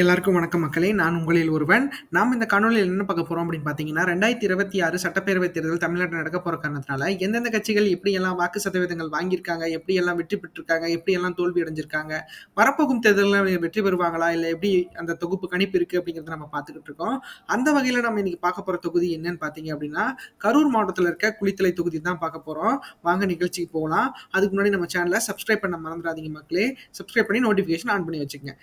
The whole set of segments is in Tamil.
எல்லாருக்கும் வணக்கம் மக்களே. நான் உங்களில் ஒருவன். நாம் இந்த காணொலியில் என்ன பார்க்க போறோம் அப்படின்னு பார்த்தீங்கன்னா ரெண்டாயிரத்தி இருபத்தி ஆறு சட்டப்பேரவை தேர்தல் தமிழ்நாட்டில் நடக்க போற காரணத்தினால எந்தெந்த கட்சிகள் எப்படி எல்லாம் வாக்கு சதவீதங்கள் வாங்கியிருக்காங்க எப்படி எல்லாம் வெற்றி பெற்றிருக்காங்க எப்படி எல்லாம் தோல்வி அடைஞ்சிருக்காங்க வரப்போகும் தேர்தலில் வெற்றி பெறுவாங்களா இல்லை எப்படி அந்த தொகுப்பு கணிப்பு இருக்கு அப்படிங்கிறத நம்ம பார்த்துக்கிட்டு இருக்கோம். அந்த வகையில் நம்ம இன்னைக்கு பார்க்க போற தொகுதி என்னன்னு பார்த்தீங்க அப்படின்னா கரூர் மாவட்டத்தில் இருக்க குளித்தலை தொகுதி தான் பார்க்க போறோம். வாங்க நிகழ்ச்சிக்கு போகலாம். அதுக்கு முன்னாடி நம்ம சேனலை சப்ஸ்கிரைப் பண்ண மறந்துடாதீங்க மக்களே. சப்ஸ்கிரைப் பண்ணி நோட்டிஃபிகேஷன் ஆன் பண்ணி வச்சுக்கோங்க.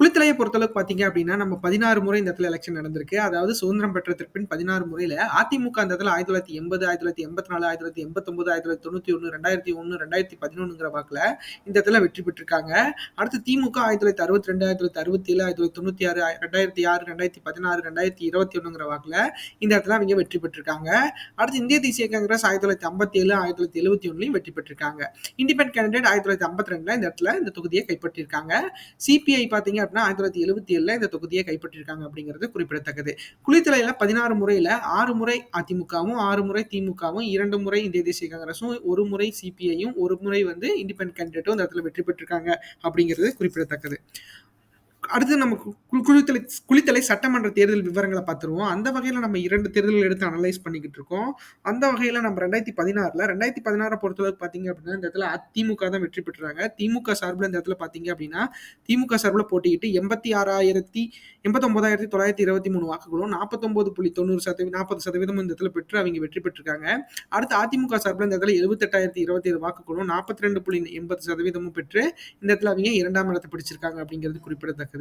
குளித்தலையை பொறுத்தளவுக்கு பார்த்தீங்க அப்படின்னா நம்ம பதினாறு முறை இந்த இடத்துல எலெக்ஷன் நடந்திருக்கு அதாவது சுதந்திரம் பெற்றதற்கு பின் பதினாறு முறையில் அதிமுக அந்த இடத்துல ஆயிரத்தி தொள்ளாயிரத்தி எண்பது ஆயிரத்தி தொள்ளாயிரத்தி எண்பத்தி நாலு ஆயிரத்தி தொள்ளாயிரத்தி எண்பத்தொன்பது ஆயிரத்தி தொள்ளாயிரத்தி தொண்ணூற்றி ஒன்று ரெண்டாயிரத்தி ஒன்று ரெண்டாயிரத்தி பதினொன்றுங்கிற வாக்கில் இந்த இடத்துல வெற்றி பெற்றிருக்காங்க அடுத்து திமுக ஆயிரத்தி தொள்ளாயிரத்தி அறுபத்தி ரெண்டு ஆயிரத்தி தொள்ளாயிரத்தி அறுபத்தி ஏழு ஆயிரத்தி தொள்ளாயிரத்தி தொண்ணூற்றி ஆறு ரெண்டாயிரத்தி ஆறு ரெண்டாயிரத்தி பதினாறு ரெண்டாயிரத்தி இருபத்தி ஒன்றுங்கிற வாக்கில் இந்த இடத்துல அவங்க வெற்றி பெற்றிருக்காங்க அடுத்து இந்திய தேசிய காங்கிரஸ் ஆயிரத்தி தொள்ளாயிரத்தி ஐம்பத்தி ஏழு ஆயிரத்தி தொள்ளாயிரத்தி எழுபத்தி ஒன்றுலையும் வெற்றி பெற்றிருக்காங்க இண்டிபெண்ட் கேண்டிடேட் ஆயிரத்தி தொள்ளாயிரத்தி ஐம்பத்தி ரெண்டில் இந்த இடத்துல இந்த தொகுதியை கைப்பற்றிருக்காங்க சிபிஐ பார்த்தீங்க அப்படின்னா ஆயிரத்தி தொள்ளாயிரத்தி எழுபத்தி ஏழுல இந்த தொகுதியை கைப்பற்றிருக்காங்க அப்படிங்கிறது குறிப்பிடத்தக்கது. குளித்தலையில பதினாறு முறையில ஆறு முறை அதிமுகவும் ஆறு முறை திமுகவும் இரண்டு முறை இந்திய தேசிய காங்கிரஸும் ஒரு முறை சிபிஐயும் ஒரு முறை வந்து இண்டிபெண்ட் கேண்டிடேட்டும் இந்த இடத்துல வெற்றி பெற்றிருக்காங்க அப்படிங்கிறது குறிப்பிடத்தக்கது. அடுத்து நம்ம குளித்தலை குளித்தலை சட்டமன்ற தேர்தல் விவரங்களை பார்த்துருவோம். அந்த வகையில் நம்ம இரண்டு தேர்தல்கள் எடுத்து அனலைஸ் பண்ணிக்கிட்டு இருக்கோம். அந்த வகையில் நம்ம ரெண்டாயிரத்தி பதினாறில் ரெண்டாயிரத்தி பதினாறை பொறுத்தளவுக்கு பார்த்தீங்க அப்படின்னா இந்த இடத்துல அதிமுக தான் வெற்றி பெற்றாங்க. திமுக சார்பில் இந்த இடத்துல பார்த்தீங்க அப்படின்னா திமுக சார்பில் போட்டிக்கிட்டு எண்பத்தி ஆறாயிரத்தி எண்பத்தொம்போதாயிரத்தி தொள்ளாயிரத்தி இருபத்தி மூணு வாக்குகளும் நாற்பத்தொம்போது புள்ளி தொண்ணூறு சதவீதம் நாற்பது சதவீதம் இந்த இடத்துல பெற்று அவங்க வெற்றி பெற்றிருக்காங்க. அடுத்து அதிமுக சார்பில் இந்த இடத்துல எழுபத்தெட்டாயிரத்தி இருபத்தி ஏழு வாக்குகளும் நாற்பத்தி ரெண்டு புள்ளி எண்பது சதவீதமும் பெற்று இந்த இடத்துல அவங்க இரண்டாம் இடத்தை பிடிச்சிருக்காங்க அப்படிங்கிறது குறிப்பிடத்தக்கது.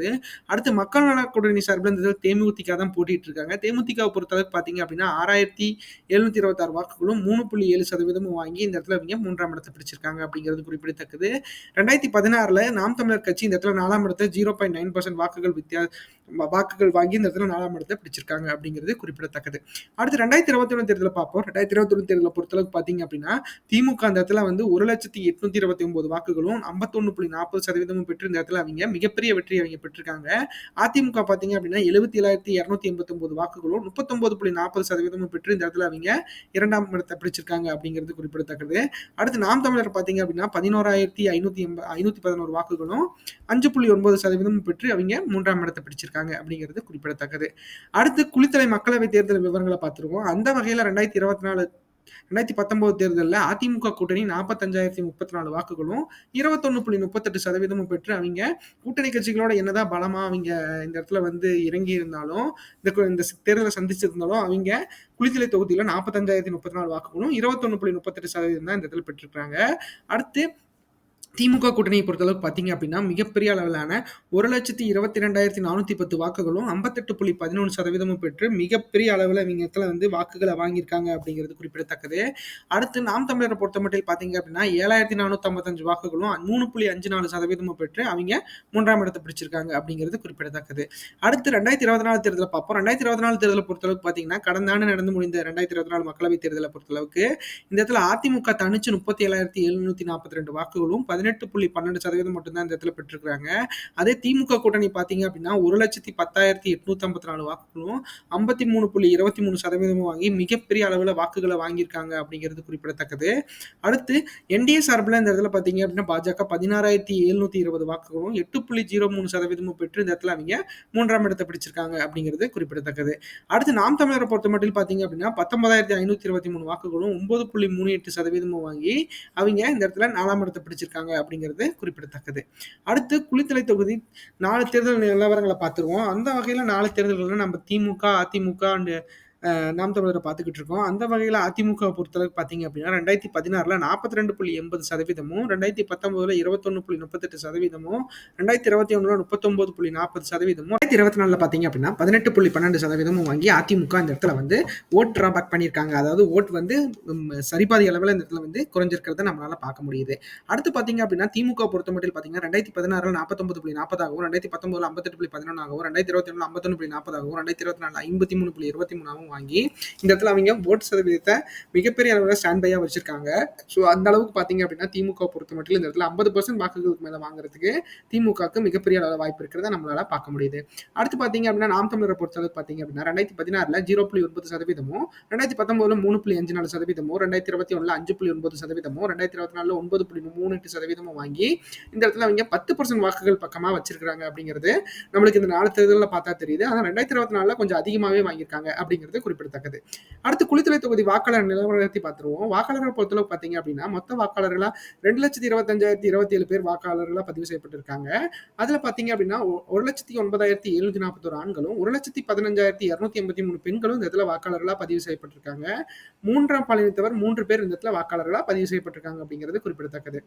அடுத்து மக்கள் நல கூட்டணி சார்பில் இந்த தேமுதிக தான் போட்டிட்டு இருக்காங்க. தேமுதிக பொறுத்தளவுக்கு பார்த்தீங்க அப்படின்னா ஆறாயிரத்தி எழுநூத்தி இருபத்தாறு வாக்குகளும் மூணு புள்ளி ஏழு சதவீதமும் வாங்கி இந்த இடத்துல அவங்க மூன்றாம் இடத்தை பிடிச்சிருக்காங்க அப்படிங்கிறது குறிப்பிடத்தக்கது. ரெண்டாயிரத்தி பதினாறுல நாம் தமிழர் கட்சி இந்த இடத்துல நாலாம் இடத்தை ஜீரோ பாயிண்ட் நைன் பர்சன்ட் வாக்குகள் வித்தியா வாக்குகள் வாங்கி இந்த இடத்துல நாலாம் இடத்தை பிடிச்சிருக்காங்க அப்படிங்கிறது குறிப்பிடத்தக்கது. அடுத்து ரெண்டாயிரத்தி இருபத்தி ஒன்று தேர்தலில் பார்ப்போம். ரெண்டாயிரத்தி இருபத்தி ஒன்று தேர்தலை பொறுத்தளவுக்கு பார்த்தீங்க அப்படின்னா திமுக அந்த இடத்துல வந்து ஒரு லட்சத்தி எட்நூத்தி இருபத்தி ஒன்பது வாக்குகளும் ஐம்பத்தொன்னு புள்ளி நாற்பது சதவீதமும் பெற்று இந்த இடத்துல அவங்க மிகப்பெரிய வெற்றி அவங்க பெற்றிருக்காங்க. அதிமுக பார்த்தீங்க அப்படின்னா எழுபத்தி ஏழாயிரத்தி இரநூத்தி எண்பத்தி வாக்குகளும் முப்பத்தொன்பது புள்ளி நாற்பது சதவீதமும் பெற்று இந்த இடத்துல அவங்க இரண்டாம் இடத்தை பிடிச்சிருக்காங்க அப்படிங்கிறது குறிப்பிடத்தக்கது. அடுத்து நாம் தமிழர் பார்த்தீங்க அப்படின்னா பதினோராயிரத்தி ஐநூத்தி எண்ப ஐநூத்தி பதினோரு வாக்குகளும் அஞ்சு புள்ளி ஒன்பது சதவீதமும் பெற்று அவங்க மூன்றாம் இடத்தை பிடிச்சிருக்காங்க அப்படிங்கிறது குறிப்பிடத்தக்கது. அடுத்து குளித்தலை மக்களவை தேர்தல் விவரங்களை பார்த்துருவோம். அந்த வகையில் ரெண்டாயிரத்தி இருபத்தி நாலு ரெண்டாயிரத்தி பத்தொன்பது தேர்தலில் அதிமுக கூட்டணி நாற்பத்தஞ்சாயிரத்தி முப்பத்தி நாலு வாக்குகளும் இருபத்தொன்னு புள்ளி முப்பத்தெட்டு சதவீதமும் பெற்று அவங்க கூட்டணி கட்சிகளோட என்னதான் பலமா அவங்க இந்த இடத்துல வந்து இறங்கி இருந்தாலும் இந்த இந்த தேர்தலை சந்திச்சிருந்தாலும் அவங்க குளித்தலை தொகுதியில் நாற்பத்தஞ்சாயிரத்தி முப்பத்தி நாலு வாக்குகளும் இருபத்தொன்னு புள்ளி முப்பத்தெட்டு சதவீதம் தான் இந்த இடத்துல பெற்றிருக்காங்க அடுத்து திமுக கூட்டணியை பொறுத்தளவுக்கு பார்த்தீங்க அப்படின்னா மிகப்பெரிய அளவிலான ஒரு லட்சத்தி இருபத்தி ரெண்டாயிரத்தி நானூற்றி பத்து வாக்குகளும் ஐம்பத்தெட்டு புள்ளி பதினொன்று சதவீதமும் பெற்று மிகப்பெரிய அளவில் இவங்க இடத்துல வந்து வாக்குகளை வாங்கியிருக்காங்க அப்படிங்கிறது குறிப்பிடத்தக்கது. அடுத்து நாம் தமிழரை பொறுத்த மட்டும் பார்த்தீங்க அப்படின்னா ஏழாயிரத்தி நானூற்றம்பத்தஞ்சு வாக்குகளும் மூணு புள்ளி அஞ்சு நாலு சதவீதமும் பெற்று அவங்க மூன்றாம் இடத்தை பிடிச்சிருக்காங்க அப்படிங்கிறது குறிப்பிடத்தக்கது. அடுத்து ரெண்டாயிரத்தி இருபத்தி நாலு தேர்தலை பார்ப்போம். ரெண்டாயிரத்தி இருபத்தி நாலு தேர்தலை பொறுத்தளவுக்கு பார்த்தீங்கன்னா கடந்த ஆண்டு நடந்து முடிந்த ரெண்டாயிரத்தி இருபத்தி நாலு மக்களவைத் தேர்தலை பொறுத்தளவுக்கு இந்த இடத்துல அதிமுக தனிச்சு முப்பத்தி ஏழாயிரத்தி எழுநூத்தி நாற்பத்தி ரெண்டு வாக்குகளும் பதினெட்டு பதினெட்டு புள்ளி பன்னெண்டு சதவீதம் மட்டும்தான் இந்த இடத்துல பெற்றிருக்காங்க அதே திமுக கூட்டணி பார்த்தீங்க அப்படின்னா ஒரு லட்சத்தி பத்தாயிரத்தி எட்நூத்தி ஐம்பத்தி நாலு வாக்குகளும் ஐம்பத்தி மூணு புள்ளி இருபத்தி மூணு சதவீதமும் வாங்கி மிகப்பெரிய அளவில் வாக்குகளை வாங்கியிருக்காங்க அப்படிங்கிறது குறிப்பிடத்தக்கது. அடுத்து என்டிஏ சார்பில் இந்த இடத்துல பார்த்தீங்க அப்படின்னா பாஜக பதினாறாயிரத்தி எழுநூத்தி இருபது வாக்குகளும் எட்டு புள்ளி ஜீரோ மூணு சதவீதமும் பெற்று இந்த இடத்துல அவங்க மூன்றாம் இடத்தை பிடிச்சிருக்காங்க அப்படிங்கிறது குறிப்பிடத்தக்கது. அடுத்து நாம் தமிழரை பொறுத்த மட்டும் பார்த்தீங்க அப்படின்னா பத்தொன்பதாயிரத்தி ஐநூத்தி இருபத்தி மூணு வாக்குகளும் ஒன்பது புள்ளி மூணு எட்டு சதவீதமும் வாங்கி அவங்க இந்த இடத்துல நாலாம் இடத்தை பிடிச்சிருக்காங்க அப்படிங்கிறது குறிப்பிடத்தக்கது. அடுத்து குளித்தலை தொகுதி நாலு தேர்தல் நிலவரங்களை பார்த்துருவோம். அந்த வகையில் நாலு தேர்தல்களில் நம்ம திமுக அதிமுக அண்டு நாம் தமிழரை பார்த்துக்கிட்டு இருக்கோம். அந்த வகையில் அதிமுக பொறுத்தளவுக்கு பார்த்தீங்க அப்படின்னா ரெண்டாயிரத்தி பதினாறில் நாற்பத்தி ரெண்டு புள்ளி எண்பது சதவீதமும் ரெண்டாயிரத்தி பத்தொம்போதில் இருபத்தொன்று புள்ளி முப்பத்தெட்டு சதவீதமும் ரெண்டாயிரத்தி இருபத்தி ஒன்றில் முப்பத்தொம்போது புள்ளி நாற்பது சதவீதமும் ரெண்டாயிரத்தி இருபத்தி நாலில் பார்த்தீங்க அப்படின்னா பதினெட்டு புள்ளி பன்னெண்டு சதவீதமும் வாங்கி அதிமுக இந்த இடத்துல வந்து ஓட் ட்ராபேக் பண்ணியிருக்காங்க. அதாவது ஓட் வந்து சரிபாதி அளவில் இந்த இடத்துல வந்து குறைஞ்சிருக்கிறத நம்மளால் பார்க்க முடியுது. அடுத்து பார்த்தீங்க அப்படின்னா திமுக பொறுத்த மட்டும் பார்த்தீங்கன்னா ரெண்டாயிரத்தி பதினாறில் நாற்பத்தொம்பது புள்ளி நாற்பதாகவும் ரெண்டாயிரத்தி பத்தொம்போதில் ஐம்பத்தெட்டு புள்ளி பதினொன்றாகவும் ரெண்டாயிரத்தி இருபத்தி ஒன்றில் ஐம்பத்தொன்று புள்ளி நாற்பதாகவும் ரெண்டாயிரத்தி இருபத்தி நாலு ஐம்பத்தி மூணு புள்ளி இருபத்தி மூணாகவும் வாங்கி இந்த இடத்துல அவங்க ஓட்டு சதவீதத்தை மிகப்பெரிய அளவில் ஸ்டாண்ட் பையாக வச்சிருக்காங்க. ஸோ அந்த அளவுக்கு பார்த்தீங்க அப்படின்னா திமுக பொறுத்த மட்டும் இந்த இடத்துல ஐம்பது பர்சன்ட் வாக்குகளுக்கு மேலே வாங்குறதுக்கு திமுகவுக்கு மிகப்பெரிய அளவில் வாய்ப்பு இருக்கிறத நம்மளால பார்க்க முடியுது. அடுத்து பார்த்தீங்க அப்படின்னா நாம் தமிழரை பொறுத்தளவுக்கு பார்த்தீங்க அப்படின்னா ரெண்டாயிரத்தி பதினாறுல ஜீரோ புள்ளி ஒன்பது சதவீதமும் ரெண்டாயிரத்தி பத்தொன்பதுல மூணு புள்ளி அஞ்சு நாலு சதவீதமும் ரெண்டாயிரத்தி இருபத்தி ஒன்றில் அஞ்சு புள்ளி ஒன்பது சதவீதமும் ரெண்டாயிரத்தி இருபத்தி நாலில் ஒன்பது புள்ளி மூணு எட்டு சதவீதமும் வாங்கி இந்த இடத்துல அவங்க பத்து பர்சன்ட் வாக்குகள் பக்கமாக வச்சிருக்காங்க அப்படிங்கிறது நம்மளுக்கு இந்த நாலு தேர்தலில் பார்த்தா தெரியுது. ஆனால் ரெண்டாயிரத்தி இருபத்தி நாலில் கொஞ்சம் அதிகமாகவே வாங்கியிருக்காங்க அப்படிங்கிறது குறிப்பிடத்தக்கது. அடுத்து குளித்தலை தொகுதி வாக்காளர் நிலவரத்தை பார்த்துருவோம். வாக்காளர்கள் பொறுத்தளவு பார்த்தீங்க அப்படின்னா மொத்த வாக்காளர்களா ரெண்டு லட்சத்தி இருபத்தஞ்சாயிரத்தி இருபத்தி ஏழு பேர் வாக்காளர்களாக பதிவு செய்யப்பட்டிருக்காங்க. அதில் பார்த்தீங்க அப்படின்னா ஒரு லட்சத்தி ஒன்பதாயிரத்தி எழுநூத்தி நாற்பத்தோரு ஆண்களும் ஒரு லட்சத்தி பதினஞ்சாயிரத்தி இரநூத்தி எண்பத்தி மூணு பெண்களும் இந்த இடத்துல வாக்காளர்களாக பதிவு செய்யப்பட்டிருக்காங்க. மூன்றாம் பாலினத்தவர் மூன்று பேர் இந்த இடத்துல வாக்காளர்களாக பதிவு செய்யப்பட்டிருக்காங்க அப்படிங்கிறது குறிப்பிடத்தக்கது.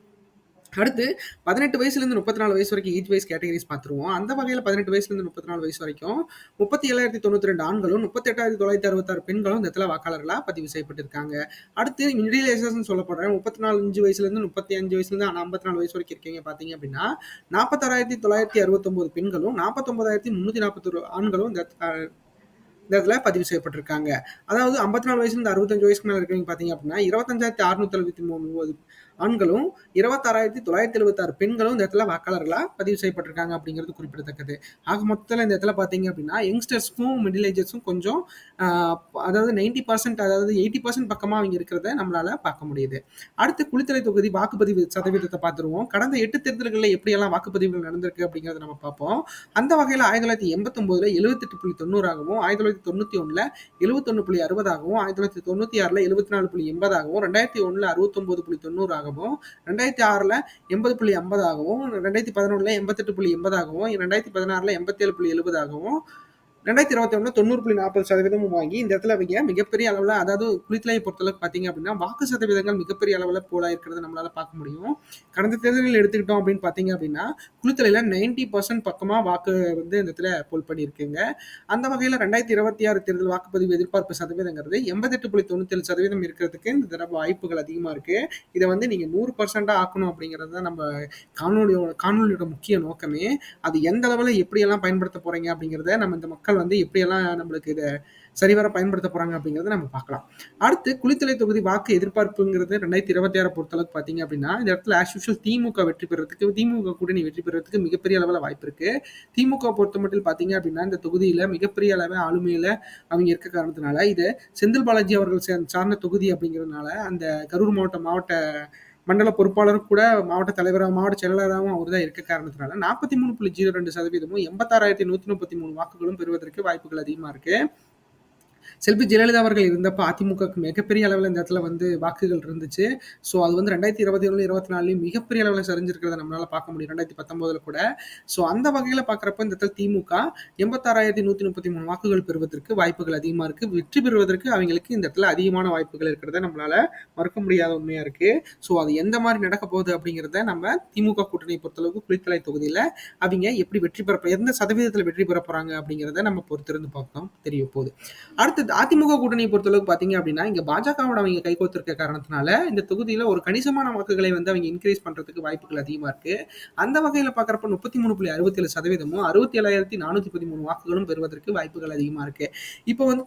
அடுத்து பதினெட்டு வயசுலேருந்து முப்பத்தி நாலு வயசு வரைக்கும் ஏஜ் வைஸ் கேட்டகரிஸ் பார்த்துருவோம். அந்த வகையில் பதினெட்டு வயசுலேருந்து முப்பத்தி நாலு வயசு வரைக்கும் முப்பத்தி ஏழாயிரத்தி தொண்ணூற்றி ரெண்டு ஆண்களும் முப்பத்தெட்டாயிரத்தி தொள்ளாயிரத்தி அறுபத்தாறு பெண்களும் இந்த இடத்துல வாக்காளர்களாக பதிவு செய்யப்பட்டிருக்காங்க. அடுத்து மிடிலேசன் சொல்லப்படுறேன். முப்பத்தி நாலு அஞ்சு வயசுலேருந்து முப்பத்தி அஞ்சு வயசுலேருந்து ஐம்பத்தி நாலு வயசு வரைக்கும் இருக்கீங்க பார்த்தீங்க அப்படின்னா நாற்பத்தாறாயிரத்தி தொள்ளாயிரத்தி அறுபத்தொம்போது பெண்களும் நாற்பத்தொம்பதாயிரத்தி முந்நூற்றி நாற்பத்தொரு ஆண்களும் இந்த இந்த இடத்துல பதிவு செய்யப்பட்டிருக்காங்க. அதாவது ஐம்பத்தி நாலு வயசுலேருந்து அறுபத்தஞ்சு வயசுக்கு மேலே இருக்கிறவங்க பார்த்தீங்க அப்படின்னா இருபத்தஞ்சாயிரத்தி அறுநூத்தி எழுபத்தி மூணு ஆண்களும் இருபத்தாறாயிரத்தி தொள்ளாயிரத்தி எழுபத்தாறு பெண்களும் இந்த இடத்துல வாக்காளர்களாக பதிவு செய்யப்பட்டிருக்காங்க அப்படிங்கிறது குறிப்பிடத்தக்கது. ஆக மொத்தத்தில் இந்த இடத்துல பார்த்தீங்க அப்படின்னா யங்ஸ்டர்ஸ்க்கும் மிடில் ஏஜர்ஸும் கொஞ்சம் அதாவது நைன்டி பர்சன்ட் அதாவது எயிட்டி பர்சன்ட் பக்கமாக அவங்க இருக்கிறத நம்மளால் பார்க்க முடியுது. அடுத்து குளித்தலை தொகுதி வாக்குப்பதிவு சதவீதத்தை பார்த்துருவோம். கடந்த எட்டு தேர்தல்களில் எப்படியெல்லாம் வாக்குப்பதிவுகள் நடந்திருக்கு அப்படிங்கிறத நம்ம பார்ப்போம். அந்த வகையில் ஆயிரத்தி தொள்ளாயிரத்தி எண்பத்தொம்போதுல எழுபத்தெட்டு புள்ளி தொண்ணூறாகவும் ஆயிரத்தி தொள்ளாயிரத்தி தொண்ணூற்றி ஒன்றில் எழுபத்தொன்று புள்ளி அறுபதாகவும் ஆயிரத்தி தொள்ளாயிரத்தி தொண்ணூற்றி ஆறில் எழுபத்தி நாலு புள்ளி எண்பதாகவும் ரெண்டாயிரத்தி ஒன்றில் அறுபத்தொம்போது புள்ளி தொண்ணூறாகவும் ரெண்டாயிரத்தி ஆறில் எண்பது புள்ளி ஐம்பதாகவும் ரெண்டாயிரத்தி பதினொன்றில் எண்பத்தெட்டு புள்ளி எண்பதாகவும் ரெண்டாயிரத்தி பதினாறில் எண்பத்தேழு புள்ளி எழுபதாகவும் ரெண்டாயிரத்தி இருபத்தி ஒன்று தொண்ணூறு புள்ளி நாற்பது சதவீதமும் வாங்கி இந்த இடத்துல அவங்க மிகப்பெரிய அளவில் அதாவது குளித்தலையை பொறுத்தளவுக்கு பார்த்தீங்க அப்படின்னா வாக்கு சதவீதங்கள் மிகப்பெரிய அளவில் போலா இருக்கிறத நம்மளால பார்க்க முடியும். கடந்த தேர்தலில் எடுத்துக்கிட்டோம் அப்படின்னு பார்த்தீங்க அப்படின்னா குளித்தலையில் நைன்டி பர்சன்ட் பக்கமாக வாக்கு வந்து இந்த இடத்துல போல் பண்ணியிருக்குங்க. அந்த வகையில் ரெண்டாயிரத்தி இருபத்தி ஆறு தேர்தல் வாக்குப்பதிவு எதிர்பார்ப்பு சதவீதங்கிறது எண்பத்தெட்டு புள்ளி தொண்ணூத்தேழு சதவீதம் இருக்கிறதுக்கு இந்த தடவை வாய்ப்புகள் அதிகமாக இருக்குது இதை வந்து நீங்கள் நூறு பர்சண்டாக ஆக்கணும் அப்படிங்கிறது தான் நம்ம காணொலியோட காணொலியோட முக்கிய நோக்கமே. அது எந்த அளவில் எப்படியெல்லாம் பயன்படுத்த போகிறீங்க அப்படிங்கிறத நம்ம இந்த மக்கள் வந்து எப்படியெல்லாம் நம்மளுக்கு இதை சரிவர பயன்படுத்த போறாங்க அப்படிங்கிறத நம்ம பார்க்கலாம். அடுத்து குளித்தலை தொகுதி வாக்கு எதிர்பார்ப்புங்கிறது ரெண்டாயிரத்தி இருபத்தி ஆறு பொறுத்தளவுக்கு பார்த்தீங்க அப்படின்னா இந்த இடத்துல ஆஸ் யூஷுவல் திமுக வெற்றி பெறதுக்கு திமுக கூட்டணி வெற்றி பெறதுக்கு மிகப்பெரிய அளவில் வாய்ப்பு இருக்கு. திமுக பொறுத்த மட்டும் பார்த்தீங்க அப்படின்னா இந்த தொகுதியில் மிகப்பெரிய அளவில் ஆளுமையில அவங்க இருக்க காரணத்தினால இது செந்தில் பாலாஜி அவர்கள் சார்ந்த தொகுதி அப்படிங்கிறதுனால அந்த கரூர் மாவட்ட மாவட்ட மண்டல பொறுப்பாளரும் கூட மாவட்ட தலைவராக மாவட்ட செயலாளராகவும் அவர் தான் இருக்க காரணத்தினால நாற்பத்தி மூணு புள்ளி ஜீரோ ரெண்டு சதவீதமும் எண்பத்தாறாயிரத்தி நூற்றி முப்பத்தி மூணு வாக்குகளும் பெறுவதற்கு வாய்ப்புகள் அதிகமாக இருக்கு. செல்வி ஜெயலலிதா அவர்கள் இருந்தப்போ அதிமுகவுக்கு மிகப்பெரிய அளவில் இந்த இடத்துல வந்து வாக்குகள் இருந்துச்சு. ஸோ அது வந்து ரெண்டாயிரத்தி இருபத்தி ஒன்று இருபத்தி நாலுலையும் மிகப்பெரிய அளவில் சரிஞ்சிருக்கிறத நம்மளால பார்க்க முடியும். ரெண்டாயிரத்தி பத்தொன்பதுல கூட. ஸோ அந்த வகையில் பார்க்குறப்ப இந்த இடத்துல திமுக எண்பத்தாறாயிரத்தி நூற்றி முப்பத்தி மூணு வாக்குகள் பெறுவதற்கு வாய்ப்புகள் அதிகமாக இருக்கு. வெற்றி பெறுவதற்கு அவங்களுக்கு இந்த இடத்துல அதிகமான வாய்ப்புகள் இருக்கிறத நம்மளால மறுக்க முடியாத உண்மையா இருக்கு. ஸோ அது எந்த மாதிரி நடக்க போகுது அப்படிங்கிறத நம்ம திமுக கூட்டணியை பொறுத்தளவுக்கு குளித்தலை தொகுதியில் அவங்க எப்படி வெற்றி பெற எந்த சதவீதத்தில் வெற்றி பெற போறாங்க அப்படிங்கிறத நம்ம பொறுத்திருந்து பார்த்தோம் தெரிய போகுது. அடுத்து அதிமுக கூட்டணியை பொறுத்தளவுக்கு பார்த்தீங்க அப்படின்னா இங்கே பாஜகவோட அவங்க கைகோத்திருக்க காரணத்தினால இந்த தொகுதியில் ஒரு கணிசமான வாக்குகளை வந்து அவங்க இன்க்ரீஸ் பண்றதுக்கு வாய்ப்புகள் அதிகமாக இருக்கு. அந்த வகையில் பார்க்குறப்ப முப்பத்தி மூணு புள்ளி அறுபத்தி ஏழு சதவீதமும் அறுபத்தி ஏழாயிரத்தி நானூற்றி பதிமூணு வாக்குகளும் பெறுவதற்கு வாய்ப்புகள் அதிகமாக இருக்கு. இப்போ வந்து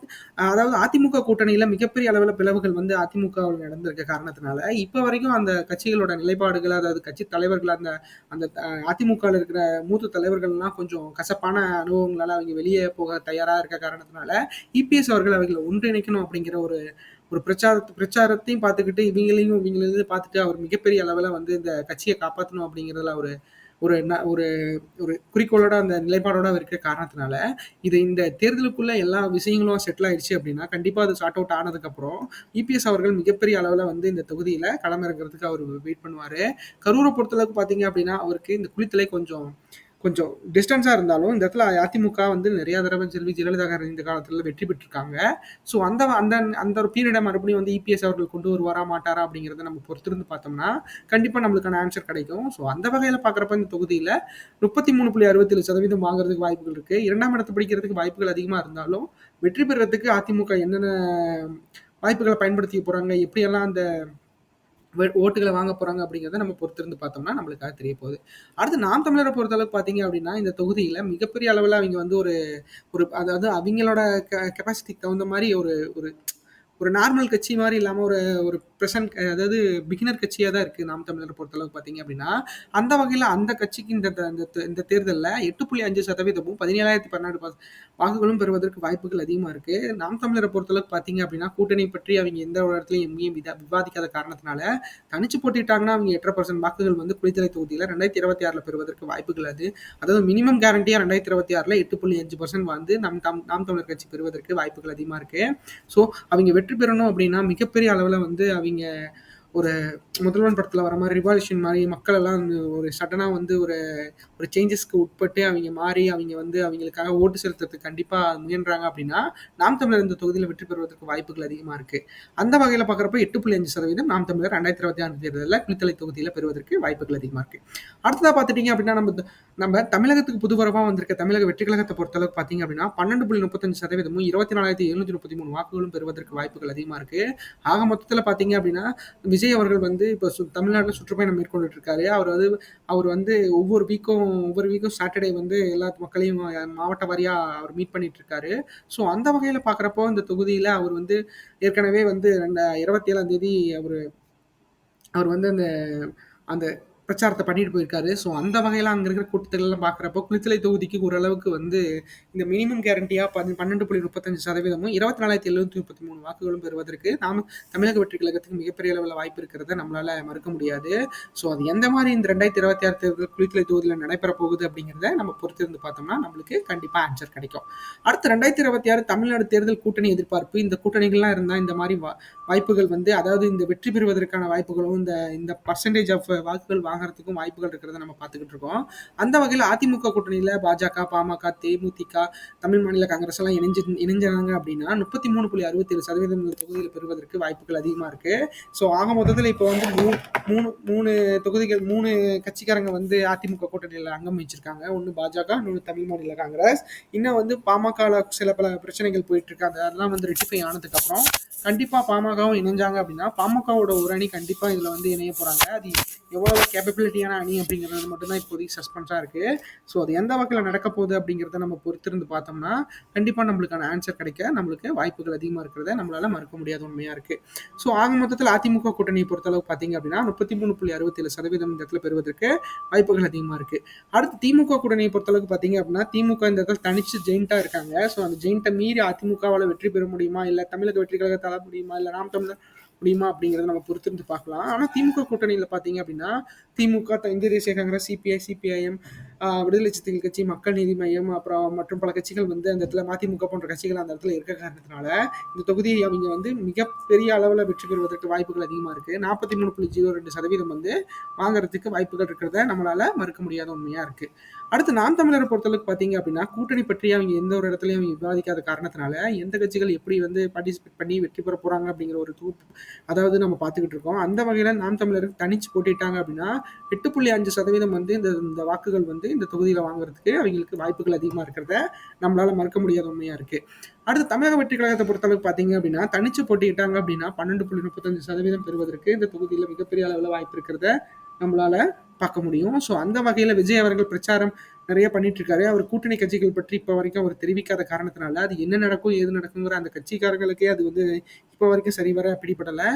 அதாவது அதிமுக கூட்டணியில் மிகப்பெரிய அளவில் பிளவுகள் வந்து அதிமுகவில் நடந்திருக்க காரணத்தினால இப்போ வரைக்கும் அந்த கட்சிகளோட நிலைப்பாடுகள் அதாவது கட்சி தலைவர்கள் அந்த அந்த அதிமுகவில் இருக்கிற மூத்த தலைவர்கள்லாம் கொஞ்சம் கசப்பான அனுபவங்களால அவங்க வெளியே போக தயாராக இருக்க காரணத்தினால இபிஎஸ் அவர்கள் அவர்களை ஒன்றிணைக்கணும் அப்படிங்கிற ஒரு ஒரு பிரச்சார பிரச்சாரத்தையும் பார்த்துக்கிட்டு இவங்களையும் இவங்களையும் பார்த்துட்டு அவர் மிகப்பெரிய அளவில் வந்து இந்த கட்சியை காப்பாற்றணும் அப்படிங்கிறதுல ஒரு ஒரு ஒரு ஒரு குறிக்கோளோட அந்த நிலைப்பாடோட இருக்கிற காரணத்தினால இது இந்த தேர்தலுக்குள்ள எல்லா விஷயங்களும் செட்டில் ஆயிடுச்சு அப்படின்னா கண்டிப்பாக அது சார்ட் அவுட் ஆனதுக்கப்புறம் இபிஎஸ் அவர்கள் மிகப்பெரிய அளவில் வந்து இந்த தொகுதியில் களமிறங்கிறதுக்கு அவர் வெயிட் பண்ணுவார். கரூரை பொறுத்தளவுக்கு பார்த்தீங்க அப்படின்னா அவருக்கு இந்த குளித்தலை கொஞ்சம் கொஞ்சம் டிஸ்டன்ஸாக இருந்தாலும் இந்த இடத்துல அதிமுக வந்து நிறைய தடவை செல்வி ஜெயலலிதா இந்த காலத்தில் வெற்றி பெற்றிருக்காங்க. ஸோ அந்த அந்த அந்த ஒரு பீரியடை மறுபடியும் வந்து இபிஎஸ் அவர்கள் கொண்டு வருவாரா மாட்டாரா அப்படிங்கிறத நம்ம பொறுத்திருந்து பார்த்தோம்னா கண்டிப்பாக நம்மளுக்கான ஆன்சர் கிடைக்கும். ஸோ அந்த வகையில் பார்க்குறப்ப இந்த தொகுதியில் முப்பத்தி மூணு புள்ளி அறுபத்தேழு சதவீதம் வாங்குறதுக்கு வாய்ப்புகள் இருக்குது இரண்டாம் இடத்து பிடிக்கிறதுக்கு வாய்ப்புகள் அதிகமாக இருந்தாலும் வெற்றி பெறுறதுக்கு அதிமுக என்னென்ன வாய்ப்புகளை பயன்படுத்தி போகிறாங்க எப்படியெல்லாம் அந்த ஓட்டுகளை வாங்க போறாங்க அப்படிங்கிறத நம்ம பொறுத்திருந்து பார்த்தோம்னா நம்மளுக்காக தெரிய போகுது. அடுத்து நாம் தமிழரை பொறுத்தளவுக்கு பார்த்தீங்க அப்படின்னா இந்த தொகுதியில் மிகப்பெரிய அளவில் அவங்க வந்து ஒரு ஒரு அதாவது அவங்களோட கெப்பாசிட்டிக்கு தகுந்த மாதிரி ஒரு ஒரு ஒரு நார்மல் கட்சி மாதிரி இல்லாமல் ஒரு ஒரு ப்ரெசன்ட் அதாவது பிகினர் கட்சியாக தான் இருக்குது நாம் தமிழரை பொறுத்தளவுக்கு பார்த்தீங்க அப்படின்னா. அந்த வகையில் அந்த கட்சிக்கு இந்த இந்த தேர்தலில் எட்டு புள்ளி அஞ்சு சதவீதமும் பதினேழாயிரத்தி பன்னெண்டு வாக்குகளும் பெறுவதற்கு வாய்ப்புகள் அதிகமாக இருக்குது நாம் தமிழரை பொறுத்தளவுக்கு பார்த்தீங்க அப்படின்னா கூட்டணி பற்றி அவங்க எந்த ஒரு இடத்துலையும் எங்கேயும் விவாதிக்காத காரணத்தினால தனிச்சு போட்டிட்டாங்கன்னா அவங்க எட்டரை பர்சன்ட் வாக்குகள் வந்து குளித்தலை தொகுதியில் ரெண்டாயிரத்தி இருபத்தி ஆறில் பெறுவதற்கு வாய்ப்புகள் அது. அதாவது மினிமம் கேரண்டியாக ரெண்டாயிரத்தி இருபத்தி ஆறில் எட்டு புள்ளி அஞ்சு பர்சன்ட் வந்து நம் தம் நாம் தமிழர் கட்சி பெறுவதற்கு வாய்ப்புகள் அதிகமாக இருக்குது ஸோ அவங்க வெற்றி பெறணும் அப்படின்னா மிகப்பெரிய அளவில் வந்து அவங்க having ஒரு முதல்வன் படத்தில் வர மாதிரி ரிவால்யூஷன் மாதிரி மக்கள் எல்லாம் வந்து ஒரு சடனாக வந்து ஒரு ஒரு சேஞ்சஸ்க்கு உட்பட்டு அவங்க மாறி அவங்க வந்து அவங்களுக்காக ஓட்டு செலுத்துறதுக்கு கண்டிப்பாக முயன்றாங்க அப்படின்னா நாம் தமிழர் இந்த தொகுதியில் வெற்றி பெறுவதற்கு வாய்ப்புகள் அதிகமாக இருக்குது அந்த வகையில் பார்க்குறப்ப எட்டு புள்ளி அஞ்சு சதவீதம் நாம் தமிழர் ரெண்டாயிரத்தி இருபத்தி ஆறு தேர்தலில் குளித்தலை தொகுதியில் பெறுவதற்கு வாய்ப்புகள் அதிகமாக இருக்குது அடுத்ததாக பார்த்துட்டிங்க அப்படின்னா நம்ம நம்ம தமிழகத்துக்கு புதுவரவாக வந்திருக்க தமிழக வெற்றி கழகத்தை பொறுத்தளவுக்கு பார்த்தீங்க அப்படின்னா பன்னெண்டு புள்ளி முப்பத்தஞ்சு சதவீதமும் இருபத்தி நாலாயிரத்தி எழுநூற்றி முப்பத்தி மூணு வாக்குகளும் பெறுவதற்கு வாய்ப்புகள் அதிகமாக இருக்கு. ஆக மொத்தத்தில் பார்த்தீங்க அப்படின்னா விஜய் அவர்கள் வந்து இப்போ சு தமிழ்நாட்டில் சுற்றுப்பயணம் மேற்கொண்டுட்டு இருக்காரு அவர் வந்து அவர் வந்து ஒவ்வொரு வீக்கும் ஒவ்வொரு வீக்கும் சாட்டர்டே வந்து எல்லா மக்களையும் மாவட்ட வாரியாக அவர் மீட் பண்ணிட்டு இருக்காரு ஸோ அந்த வகையில் பார்க்குறப்போ இந்த தொகுதியில் அவர் வந்து ஏற்கனவே வந்து ரெண்ட இருபத்தி ஏழாம் தேதி அவர் அவர் வந்து அந்த அந்த பிரச்சாரத்தை பண்ணிட்டு போயிருக்காரு. ஸோ அந்த வகையில் அங்கே இருக்கிற கூட்டத்திலாம் பார்க்குறப்போ குளித்தலை தொகுதிக்கு ஓரளவுக்கு வந்து இந்த மினிமம் கேரண்டியாக பதி பன்னெண்டு புள்ளி முப்பத்தஞ்சு சதவீதமும் இருபத்தி நாலாயிரத்தி எழுநூற்றி முப்பத்தி மூணு வாக்குகளும் பெறுவதற்கு நாம தமிழக வெற்றி கழகத்துக்கு மிகப்பெரிய அளவில் வாய்ப்பு இருக்கிறத நம்மளால மறுக்க முடியாது. ஸோ அது எந்த மாதிரி இந்த ரெண்டாயிரத்தி இருபத்தி ஆறு தேர்தல் குளித்தலை தொகுதியில் நடைபெற போகுது அப்படிங்கிறத நம்ம பொறுத்திருந்து பார்த்தோம்னா நம்மளுக்கு கண்டிப்பாக ஆன்சர் கிடைக்கும். அடுத்து ரெண்டாயிரத்தி இருபத்தி ஆறு தமிழ்நாடு தேர்தல் கூட்டணி எதிர்பார்ப்பு. இந்த கூட்டணிகள்லாம் இருந்தால் இந்த மாதிரி வா வாய்ப்புகள் வந்து அதாவது இந்த வெற்றி பெறுவதற்கான வாய்ப்புகளும் இந்த இந்த பர்சன்டேஜ் ஆஃப் வாக்குகள் ஆகிறதுக்கும் வாய்ப்புகள் இருக்கிறத நம்ம பார்த்துக்கிட்டு இருக்கோம். அந்த வகையில் அதிமுக கூட்டணியில் பாஜக பாமக தேமுதிக தமிழ் மாநில காங்கிரஸ் எல்லாம் இணைஞ்சு இணைஞ்சாங்க அப்படின்னா முப்பத்தி மூணு புள்ளி அறுபத்தேழு சதவீதம் தொகுதியில் பெறுவதற்கு வாய்ப்புகள் அதிகமாக இருக்கு. ஸோ ஆக மொத்தத்தில் இப்போ வந்து மூ- மூணு மூணு தொகுதிகள் மூணு கட்சிக்காரங்க வந்து அதிமுக கூட்டணியில் அங்கம் வச்சிருக்காங்க. ஒன்று பாஜக இன்னொன்று தமிழ் மாநில காங்கிரஸ். இன்னும் வந்து பாமகவில் சில பல பிரச்சனைகள் போயிட்டு இருக்காங்க அந்த அதெல்லாம் வந்து ரெட்டிஃபை ஆனதுக்கப்புறம் கண்டிப்பாக பாமகவும் இணைஞ்சாங்க அப்படின்னா பாமகவோட ஒரு அணி கண்டிப்பாக இதில் வந்து இணைய போகிறாங்க அது எவ்வளோ கேப்பபிலிட்டியான அணி அப்படிங்கிறது மட்டும்தான் இப்போதைக்கு சஸ்பென்ஸாக இருக்குது ஸோ அது எந்த வகையில் நடக்க போகுது அப்படிங்கிறத நம்ம பொறுத்திருந்து பார்த்தோம்னா கண்டிப்பாக நம்மளுக்கான ஆன்சர் கிடைக்க நம்மளுக்கு வாய்ப்புகள் அதிகமாக இருக்கிறத நம்மளால மறுக்க முடியாத உண்மையாக இருக்குது ஸோ ஆக மொத்தத்தில் அதிமுக கூட்டணியை பொறுத்தளவு பார்த்தீங்க அப்படின்னா முப்பத்தி மூணு புள்ளி அறுபத்தேழு சதவீதம் இந்த இடத்துல பெறுவதற்கு வாய்ப்புகள் அதிகமாக இருக்குது அடுத்து திமுக கூட்டணியை பொறுத்தளவுக்கு பார்த்தீங்க அப்படின்னா திமுக இந்த இடத்துல தனிச்சு ஜெயிண்டாக இருக்காங்க. ஸோ அந்த ஜெயிண்ட்டை மீறி அதிமுகவால் வெற்றி பெற முடியுமா? இல்லை தமிழக வெற்றி தர முடியுமா? இல்லை நாம் தமிழர் முடியுமா அப்படிங்கிறத நம்ம பொறுத்திருந்து பார்க்கலாம். ஆனால் திமுக கூட்டணியில் பார்த்தீங்க அப்படின்னா திமுக த- இந்திய தேசிய காங்கிரஸ் சிபிஐ சிபிஐஎம் விடுதலை சிறுத்தைகள் கட்சி மக்கள் நீதி மையம் அப்புறம் மற்றும் பல கட்சிகள் வந்து அந்த இடத்துல மதிமுக போன்ற கட்சிகள் அந்த இடத்துல இருக்க காரணத்தினால இந்த தொகுதியை அவங்க வந்து மிகப்பெரிய அளவில் வெற்றி பெறுவதற்கு வாய்ப்புகள் அதிகமாக இருக்குது நாற்பத்தி மூணு புள்ளி ஜீரோ ரெண்டு சதவீதம் வந்து வாங்குறதுக்கு வாய்ப்புகள் இருக்கிறத நம்மளால மறுக்க முடியாத உண்மையாக இருக்குது அடுத்து நாம் தமிழரை பொறுத்தளவுக்கு பார்த்தீங்க அப்படின்னா கூட்டணி பற்றி அவங்க எந்த ஒரு இடத்துலையும் அவங்க விவாதிக்காத காரணத்தினால எந்த கட்சிகள் எப்படி வந்து பார்ட்டிசிபேட் பண்ணி வெற்றி பெற போகிறாங்க அப்படிங்கிற ஒரு தூ அதாவது நம்ம பார்த்துக்கிட்டு இருக்கோம். அந்த வகையில் நாம் தமிழருக்கு தனிச்சு போட்டிட்டாங்க அப்படின்னா எட்டு புள்ளி அஞ்சு சதவீதம் வந்து இந்த இந்த வாக்குகள் வந்து இந்த தொகுதியில் வாங்குறதுக்கு அவங்களுக்கு வாய்ப்புகள் அதிகமாக இருக்கிறத நம்மளால் மறுக்க முடியாத உண்மையாக இருக்குது அடுத்து தமிழக வெற்றி கழகத்தை பொறுத்தளவுக்கு பார்த்தீங்க அப்படின்னா தனிச்சு போட்டிக்கிட்டாங்க அப்படின்னா பன்னெண்டு புள்ளி முப்பத்தஞ்சு சதவீதம் பெறுவதற்கு இந்த தொகுதியில் மிகப்பெரிய அளவில் வாய்ப்பு இருக்கிறத நம்மளால் பார்க்க முடியும். ஸோ அந்த வகையில் விஜய் அவர்கள் பிரச்சாரம் நிறைய பண்ணிட்டு இருக்காரு அவர் கூட்டணி கட்சிகள் பற்றி இப்போ வரைக்கும் அவர் தெரிவிக்காத காரணத்தினால அது என்ன நடக்கும் ஏது நடக்குங்கிற அந்த கட்சிக்காரங்களுக்கே அது வந்து இப்போ வரைக்கும் சரிவர பிடிபடலை.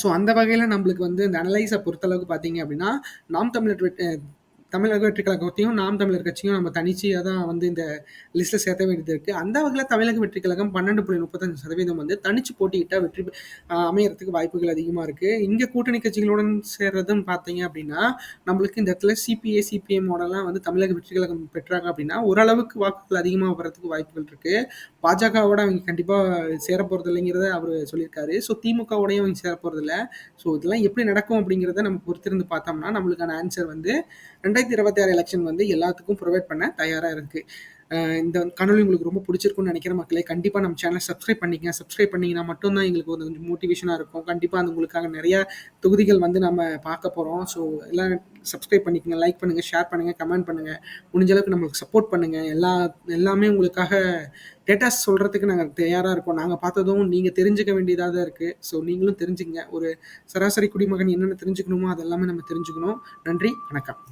ஸோ அந்த வகையில் நம்மளுக்கு வந்து இந்த அனலைஸை பொறுத்தளவுக்கு பார்த்தீங்க அப்படின்னா நாம் தமிழர் தமிழக வெற்றி கழகத்தையும் நாம் தமிழர் கட்சியும் நம்ம தனிச்சையாக தான் வந்து இந்த லிஸ்ட்டில் சேர்த்த வேண்டியது இருக்குது அந்த வகையில் தமிழக வெற்றி கழகம் பன்னெண்டு புள்ளி முப்பத்தஞ்சு சதவீதம் வந்து தனிச்சு போட்டியிட்டால் வெற்றி அமையறதுக்கு வாய்ப்புகள் அதிகமாக இருக்குது இங்கே கூட்டணி கட்சிகளுடன் சேர்றதுன்னு பார்த்தீங்க அப்படின்னா நம்மளுக்கு இந்த இடத்துல சிபிஐ சிபிஎம்மோடலாம் வந்து தமிழக வெற்றி கழகம் பெற்றாங்க அப்படின்னா ஓரளவுக்கு வாக்குகள் அதிகமாக வர்றதுக்கு வாய்ப்புகள் இருக்குது பாஜகவோட அவங்க கண்டிப்பாக சேர போகிறது இல்லைங்கிறத அவர் சொல்லியிருக்காரு. ஸோ திமுகவோடையும் அவங்க சேர போகிறதில்ல ஸோ இதெல்லாம் எப்படி நடக்கும் அப்படிங்கிறத நம்ம பொறுத்திருந்து பார்த்தோம்னா நம்மளுக்கான ஆன்சர் வந்து ரெண்டாயிரத்தி ரெண்டாயிரத்தி இருபத்தி ஆறு எலெக்ஷன் வந்து எல்லாத்துக்கும் ப்ரொவைட் பண்ண தயாராக இருக்குது இந்த காணொலி உங்களுக்கு ரொம்ப பிடிச்சிருக்கும்னு நினைக்கிற மக்களே கண்டிப்பாக நம்ம சேனலை சப்ஸ்கிரைப் பண்ணிக்கங்க. சப்ஸ்கிரைப் பண்ணிங்கன்னா மட்டும்தான் எங்களுக்கு ஒரு கொஞ்சம் மோட்டிவேஷனாக இருக்கும். கண்டிப்பாக அது உங்களுக்காக நிறையா தொகுதிகள் வந்து நம்ம பார்க்க போகிறோம் ஸோ எல்லாம் சப்ஸ்கிரைப் பண்ணிக்கங்க லைக் பண்ணுங்கள் ஷேர் பண்ணுங்கள் கமெண்ட் பண்ணுங்கள் முடிஞ்ச அளவுக்கு நம்மளுக்கு சப்போர்ட் பண்ணுங்கள் எல்லா எல்லாமே உங்களுக்காக டேட்டாஸ் சொல்கிறதுக்கு நாங்கள் தயாராக இருக்கோம். நாங்கள் பார்த்ததும் நீங்கள் தெரிஞ்சுக்க வேண்டியதாக தான் இருக்குது ஸோ நீங்களும் தெரிஞ்சுங்க ஒரு சராசரி குடிமகன் என்னென்ன தெரிஞ்சுக்கணுமோ அதெல்லாமே நம்ம தெரிஞ்சுக்கணும். நன்றி வணக்கம்.